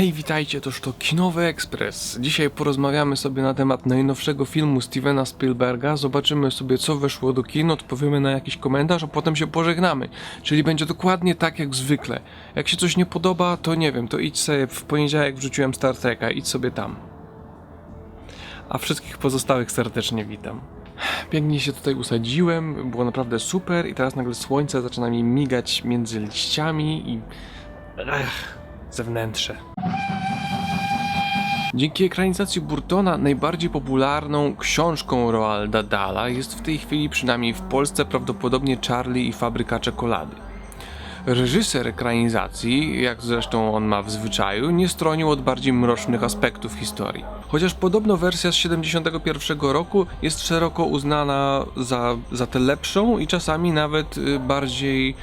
Hej, witajcie, toż to Kinowy Ekspres. Dzisiaj porozmawiamy sobie na temat najnowszego filmu Stevena Spielberga, zobaczymy sobie co weszło do kin, odpowiemy na jakiś komentarz, a potem się pożegnamy. Czyli będzie dokładnie tak jak zwykle. Jak się coś nie podoba, to nie wiem, to idź sobie, w poniedziałek wrzuciłem Star Treka, idź sobie tam. A wszystkich pozostałych serdecznie witam. Pięknie się tutaj usadziłem, było naprawdę super i teraz nagle słońce zaczyna mi migać między liściami i... Ech, zewnętrze. Dzięki ekranizacji Burtona najbardziej popularną książką Roalda Dala jest w tej chwili przynajmniej w Polsce prawdopodobnie Charlie i Fabryka Czekolady. Reżyser ekranizacji, jak zresztą on ma w zwyczaju, nie stronił od bardziej mrocznych aspektów historii. Chociaż podobno wersja z 71 roku jest szeroko uznana za, za tę lepszą i czasami nawet y, bardziej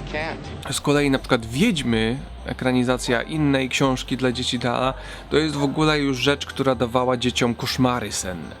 can't. Z kolei na przykład Wiedźmy, ekranizacja innej książki dla dzieci Dala, to jest w ogóle już rzecz, która dawała dzieciom koszmary senne.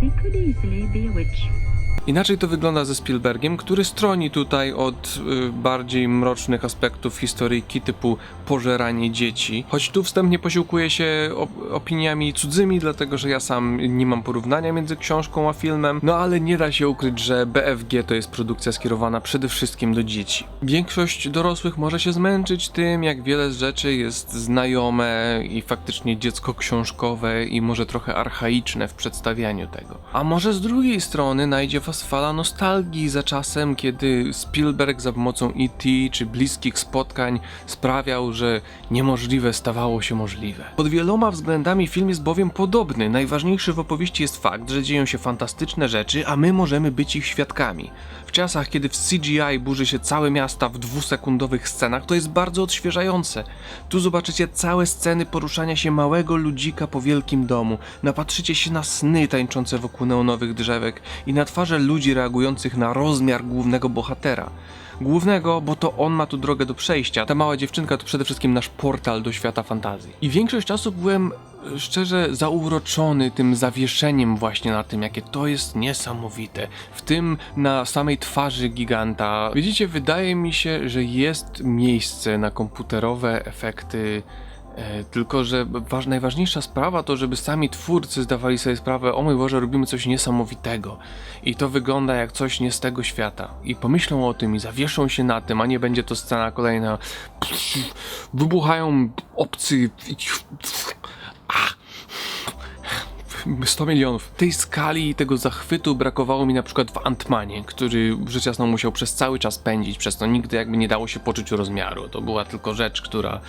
They could easily be a witch. Inaczej to wygląda ze Spielbergiem, który stroni tutaj od y, bardziej mrocznych aspektów historyjki typu pożeranie dzieci. Choć tu wstępnie posiłkuję się op opiniami cudzymi, dlatego że ja sam nie mam porównania między książką a filmem, no ale nie da się ukryć, że BFG to jest produkcja skierowana przede wszystkim do dzieci. Większość dorosłych może się zmęczyć tym, jak wiele rzeczy jest znajome i faktycznie dziecko książkowe i może trochę archaiczne w przedstawianiu tego. A może z drugiej strony najdzie was fala nostalgii za czasem, kiedy Spielberg za pomocą E.T. czy bliskich spotkań sprawiał, że niemożliwe stawało się możliwe. Pod wieloma względami film jest bowiem podobny. Najważniejszy w opowieści jest fakt, że dzieją się fantastyczne rzeczy, a my możemy być ich świadkami. W czasach, kiedy w CGI burzy się całe miasta w dwusekundowych scenach, to jest bardzo odświeżające. Tu zobaczycie całe sceny poruszania się małego ludzika po wielkim domu, napatrzycie się na sny tańczące wokół neonowych drzewek i na twarze ludzi reagujących na rozmiar głównego bohatera. Głównego, bo to on ma tu drogę do przejścia. Ta mała dziewczynka to przede wszystkim nasz portal do świata fantazji. I większość czasu byłem e, szczerze zauroczony tym zawieszeniem właśnie na tym, jakie to jest niesamowite. W tym na samej twarzy giganta. Widzicie, wydaje mi się, że jest miejsce na komputerowe efekty Tylko, że waż, najważniejsza sprawa to, żeby sami twórcy zdawali sobie sprawę, o mój Boże, robimy coś niesamowitego. I to wygląda jak coś nie z tego świata. I pomyślą o tym i zawieszą się na tym, a nie będzie to scena kolejna. Wybuchają obcy. i- 100 milionów. Tej skali i tego zachwytu brakowało mi na przykład w Antmanie, który rzecz jasna musiał przez cały czas pędzić, przez to nigdy jakby nie dało się poczuć rozmiaru. To była tylko rzecz, która e,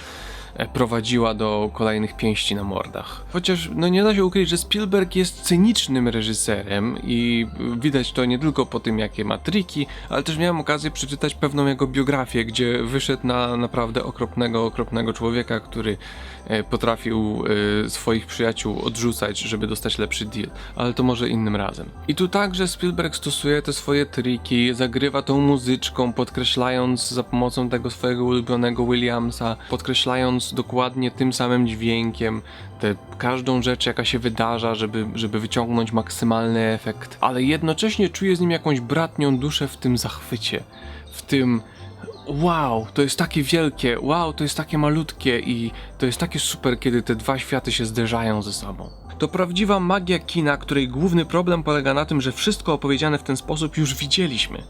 prowadziła do kolejnych pięści na mordach. Chociaż no nie da się ukryć, że Spielberg jest cynicznym reżyserem i widać to nie tylko po tym, jakie ma triki, ale też miałem okazję przeczytać pewną jego biografię, gdzie wyszedł na naprawdę okropnego, okropnego człowieka, który e, potrafił e, swoich przyjaciół odrzucać, żeby dostać lepszy deal, ale to może innym razem. I tu także Spielberg stosuje te swoje triki, zagrywa tą muzyczką, podkreślając za pomocą tego swojego ulubionego Williamsa, podkreślając dokładnie tym samym dźwiękiem tę każdą rzecz, jaka się wydarza, żeby, żeby wyciągnąć maksymalny efekt, ale jednocześnie czuje z nim jakąś bratnią duszę w tym zachwycie, w tym wow, to jest takie wielkie, wow, to jest takie malutkie i to jest takie super, kiedy te dwa światy się zderzają ze sobą. To prawdziwa magia kina, której główny problem polega na tym, że wszystko opowiedziane w ten sposób już widzieliśmy.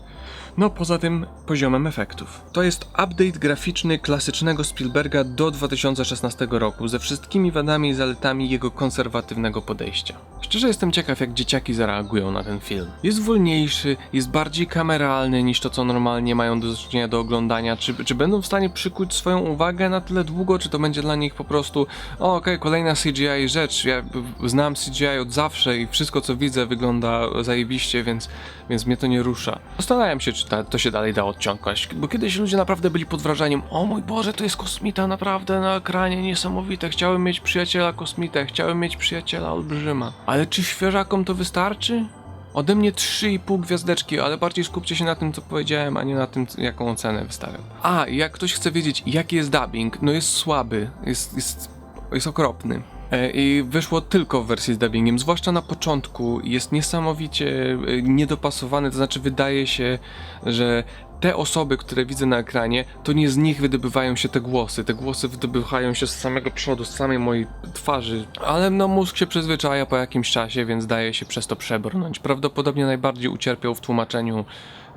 No poza tym poziomem efektów. To jest update graficzny klasycznego Spielberga do 2016 roku, ze wszystkimi wadami i zaletami jego konserwatywnego podejścia. Szczerze jestem ciekaw, jak dzieciaki zareagują na ten film. Jest wolniejszy, jest bardziej kameralny niż to, co normalnie mają do czynienia do oglądania. Czy, czy będą w stanie przykuć swoją uwagę na tyle długo, czy to będzie dla nich po prostu okej, kolejna CGI rzecz, ja znam CGI od zawsze i wszystko, co widzę wygląda zajebiście, więc, więc mnie to nie rusza. Zastanawiam się, czy ta, to się dalej da odciągać, bo kiedyś ludzie naprawdę byli pod wrażeniem, o mój Boże, to jest kosmita naprawdę na ekranie, niesamowite, chciałem mieć przyjaciela kosmitę, chciałem mieć przyjaciela olbrzyma. Ale czy świeżakom to wystarczy? Ode mnie 3,5 gwiazdeczki, ale bardziej skupcie się na tym, co powiedziałem, a nie na tym, jaką ocenę wystawiam. A, jak ktoś chce wiedzieć, jaki jest dubbing, no jest słaby, jest, jest, jest okropny. E, I wyszło tylko w wersji z dubbingiem, zwłaszcza na początku. Jest niesamowicie e, niedopasowany, to znaczy wydaje się, że te osoby, które widzę na ekranie, to nie z nich wydobywają się te głosy. Te głosy wydobywają się z samego przodu, z samej mojej twarzy. Ale no mózg się przyzwyczaja po jakimś czasie, więc daje się przez to przebrnąć. Prawdopodobnie najbardziej ucierpiał w tłumaczeniu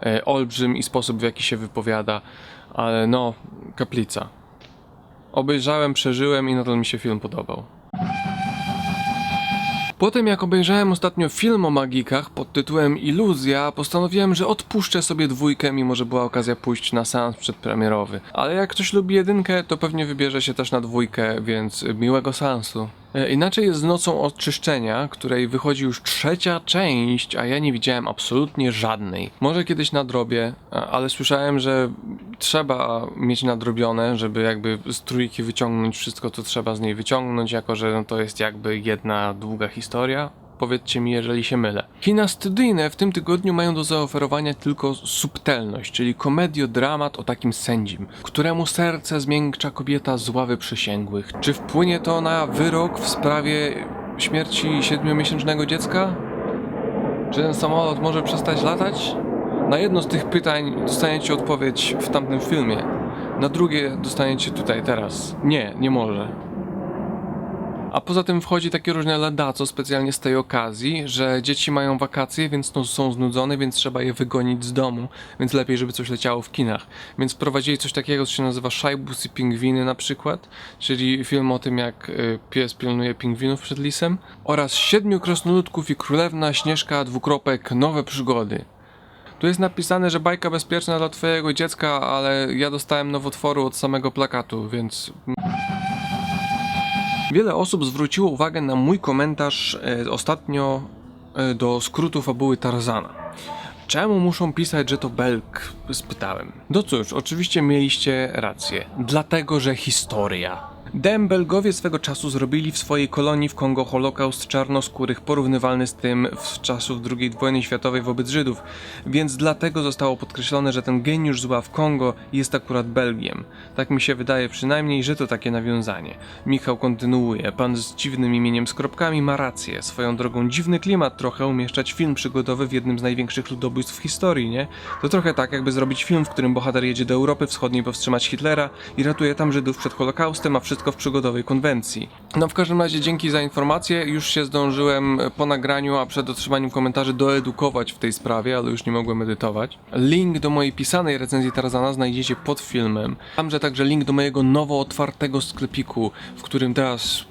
e, Olbrzym i sposób w jaki się wypowiada. Ale no, kaplica. Obejrzałem, przeżyłem i nadal mi się film podobał. Potem jak obejrzałem ostatnio film o magikach pod tytułem Iluzja, postanowiłem, że odpuszczę sobie dwójkę, mimo że była okazja pójść na seans przedpremierowy. Ale jak ktoś lubi jedynkę, to pewnie wybierze się też na dwójkę, więc miłego seansu. E, Inaczej jest z Nocą Oczyszczenia, której wychodzi już trzecia część, a ja nie widziałem absolutnie żadnej. Może kiedyś nadrobię, a- ale słyszałem, że trzeba mieć nadrobione, żeby jakby z trójki wyciągnąć wszystko, co trzeba z niej wyciągnąć, jako że no to jest jakby jedna długa historia. Powiedzcie mi, jeżeli się mylę. Kina studyjne w tym tygodniu mają do zaoferowania tylko subtelność, czyli komediodramat o takim sędzim, któremu serce zmiękcza kobieta z ławy przysięgłych. Czy wpłynie to na wyrok w sprawie śmierci siedmiomiesięcznego dziecka? Czy ten samolot może przestać latać? Na jedno z tych pytań dostaniecie odpowiedź w tamtym filmie. Na drugie dostaniecie tutaj, teraz. Nie, nie może. A poza tym wchodzi takie różne ladaco specjalnie z tej okazji, że dzieci mają wakacje, więc no, są znudzone, więc trzeba je wygonić z domu, więc lepiej, żeby coś leciało w kinach. Więc prowadzili coś takiego, co się nazywa Szajbus i Pingwiny na przykład, czyli film o tym, jak y, pies pilnuje pingwinów przed lisem, oraz Siedmiu Krasnoludków i Królewna Śnieżka dwukropek Nowe Przygody. Tu jest napisane, że bajka bezpieczna dla twojego dziecka, ale ja dostałem nowotworu od samego plakatu, więc Wiele osób zwróciło uwagę na mój komentarz e, ostatnio e, do skrótu fabuły Tarzana. Czemu muszą pisać, że to Belk? spytałem. No cóż, oczywiście mieliście rację. Dlatego, że historia. Dem Belgowie swego czasu zrobili w swojej kolonii w Kongo Holokaust czarnoskórych porównywalny z tym w czasów II wojny światowej wobec Żydów, więc dlatego zostało podkreślone, że ten geniusz zła w Kongo jest akurat Belgiem. Tak mi się wydaje przynajmniej, że to takie nawiązanie. Michał kontynuuje, pan z dziwnym imieniem z kropkami ma rację. Swoją drogą dziwny klimat trochę umieszczać film przygodowy w jednym z największych ludobójstw w historii, nie? To trochę tak, jakby zrobić film, w którym bohater jedzie do Europy Wschodniej powstrzymać Hitlera i ratuje tam Żydów przed Holokaustem, a wszystko w przygodowej konwencji. No w każdym razie dzięki za informację, już się zdążyłem po nagraniu, a przed otrzymaniem komentarzy doedukować w tej sprawie, ale już nie mogłem edytować. Link do mojej pisanej recenzji Tarzana znajdziecie pod filmem. Tamże także link do mojego nowo otwartego sklepiku, w którym teraz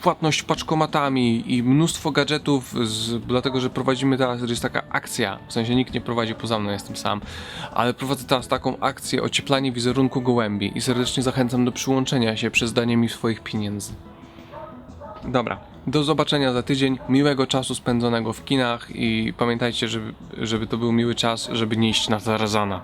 płatność paczkomatami i mnóstwo gadżetów, z, dlatego że prowadzimy teraz, jest taka akcja, w sensie nikt nie prowadzi poza mną, jestem sam, ale prowadzę teraz taką akcję ocieplanie wizerunku gołębi i serdecznie zachęcam do przyłączenia się przez danie mi swoich pieniędzy. Dobra, do zobaczenia za tydzień, miłego czasu spędzonego w kinach i pamiętajcie, żeby, żeby to był miły czas, żeby nie iść na Tarzana.